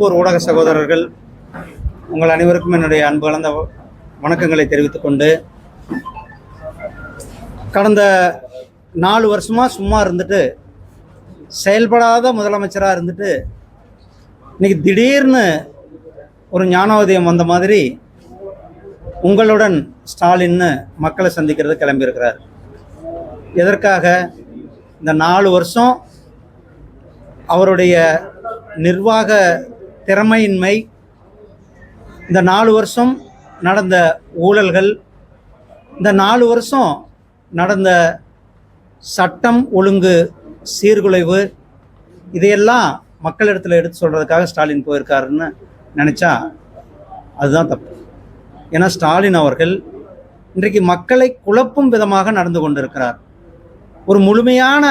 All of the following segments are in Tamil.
திருப்பூர் ஊடக சகோதரர்கள் உங்கள் அனைவருக்கும் என்னுடைய அன்பு கலந்த வணக்கங்களை தெரிவித்துக் கொண்டு கடந்த நாலு வருஷமா சும்மா இருந்துட்டு செயல்படாத முதலமைச்சராக இருந்துட்டு இன்னைக்கு திடீர்னு ஒரு ஞானோதயம் வந்த மாதிரி உங்களுடன் ஸ்டாலின்னு மக்களை சந்திக்கிறது கிளம்பியிருக்கிறார். எதற்காக? இந்த நாலு வருஷம் அவருடைய நிர்வாக திறமையின்மை. இந்த நாலு வருஷம் நடந்த ஊழல்கள் இந்த நாலு வருஷம் நடந்த சட்டம் ஒழுங்கு சீர்குலைவு இதையெல்லாம் மக்களிடத்தில் எடுத்து சொல்கிறதுக்காக ஸ்டாலின் போயிருக்காருன்னு நினச்சா அதுதான் தப்பு. ஏன்னா ஸ்டாலின் அவர்கள் இன்றைக்கு மக்களை குழப்பும் விதமாக நடந்து கொண்டிருக்கிறார். ஒரு முழுமையான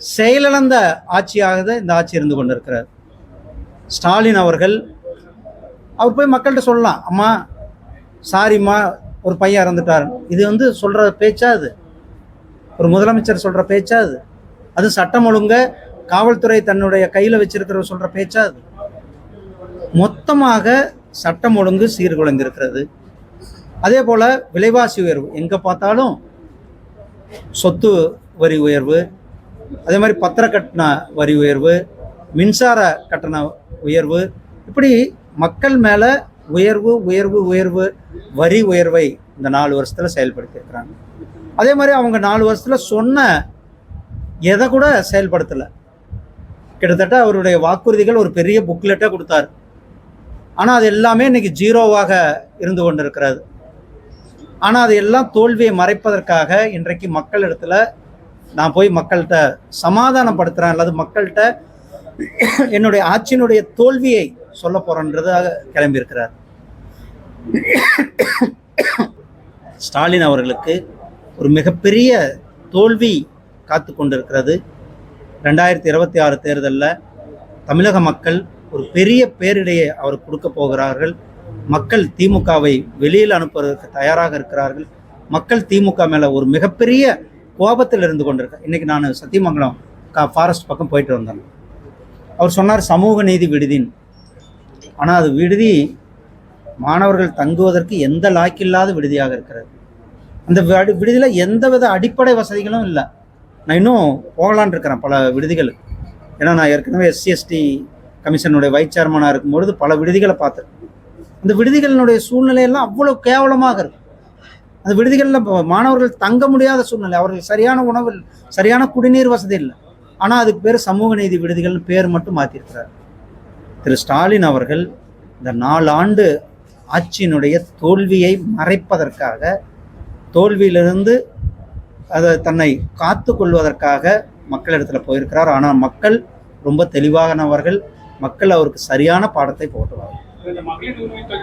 செயலிழந்த ஆட்சியாக தான் இந்த ஆட்சி இருந்து கொண்டிருக்கிறார் ஸ்டாலின் அவர்கள் அவர் போய் மக்கள்கிட்ட சொல்லலாம் அம்மா சாரிம்மா ஒரு பையன் இறந்துட்டார். இது வந்து சொல்கிற பேச்சா அது? ஒரு முதலமைச்சர் சொல்கிற பேச்சா அது? அது சட்டம் ஒழுங்க காவல்துறை தன்னுடைய கையில் வச்சிருக்கிற சொல்கிற பேச்சா அது? மொத்தமாக சட்டம் ஒழுங்கு சீர்குலைந்திருக்கிறது. அதே போல் விலைவாசி உயர்வு எங்கே பார்த்தாலும் சொத்து வரி உயர்வு அதே மாதிரி பத்திர வரி உயர்வு மின்சார கட்டண உயர்வு இப்படி மக்கள் மேலே உயர்வு உயர்வு உயர்வு வரி உயர்வை இந்த நாலு வருஷத்தில் செயல்படுத்தியிருக்கிறாங்க அதே மாதிரி அவங்க நாலு வருஷத்தில் சொன்ன எதை கூட செயல்படுத்தலை. கிட்டத்தட்ட அவருடைய வாக்குறுதிகள் ஒரு பெரிய புக்லெட்டாக கொடுத்தாரு. ஆனால் அது எல்லாமே இன்றைக்கி ஜீரோவாக இருந்து கொண்டிருக்கிறது. ஆனால் அது எல்லாம் தோல்வியை மறைப்பதற்காக இன்றைக்கு மக்களிடத்தில் நான் போய் மக்கள்கிட்ட சமாதானப்படுத்துகிறேன் அல்லது மக்கள்கிட்ட என்னுடைய ஆட்சியினுடைய தோல்வியை சொல்ல போகிறேன்றதாக கிளம்பியிருக்கிறார். ஸ்டாலின் அவர்களுக்கு ஒரு மிகப்பெரிய தோல்வி காத்து கொண்டிருக்கிறது. ரெண்டாயிரத்தி இருபத்தி ஆறு தேர்தலில் தமிழக மக்கள் ஒரு பெரிய பேரிடையை அவர் கொடுக்க போகிறார்கள். மக்கள் திமுகவை வெளியில் அனுப்புவதற்கு தயாராக இருக்கிறார்கள். மக்கள் திமுக மேலே ஒரு மிகப்பெரிய கோபத்தில் இருந்து கொண்டிருக்க இன்றைக்கி நான் சத்தியமங்கலம் கா ஃபாரஸ்ட் பக்கம் போயிட்டு வந்தேன். அவர் சொன்னார் சமூக நீதி விடுதின்னு ஆனால் அது விடுதி மாணவர்கள் தங்குவதற்கு எந்த லாக்கில்லாத விடுதியாக இருக்கிறது. அந்த விடு- விடுதியில எந்தவித அடிப்படை வசதிகளும் இல்லை. நான் இன்னும் போகலான் இருக்கிறேன் பல விடுதிகள் ஏன்னா நான் ஏற்கனவே எஸ்சிஎஸ்டி கமிஷனுடைய வைஸ் சேர்மனாக இருக்கும்பொழுது பல விடுதிகளை பார்த்துருக்கேன் அந்த விடுதிகளினுடைய சூழ்நிலையெல்லாம் அவ்வளோ கேவலமாக இருக்கு அந்த விடுதிகளில் மாணவர்கள் தங்க முடியாத சூழ்நிலை. அவர்கள் சரியான உணவு சரியான குடிநீர் வசதி இல்லை. ஆனால் அதுக்கு பேர் சமூக நீதி விடுதிகள்னு பேர் மட்டும் மாற்றிருக்கிறார் திரு ஸ்டாலின் அவர்கள் இந்த நாலாண்டு ஆட்சியினுடைய தோல்வியை மறைப்பதற்காக தோல்வியிலிருந்து அதை தன்னை காத்து கொள்வதற்காக மக்களிடத்தில் போயிருக்கிறார். ஆனால் மக்கள் ரொம்ப தெளிவானவர்கள் மக்கள் அவருக்கு சரியான பாடத்தை போட்டுவார்கள்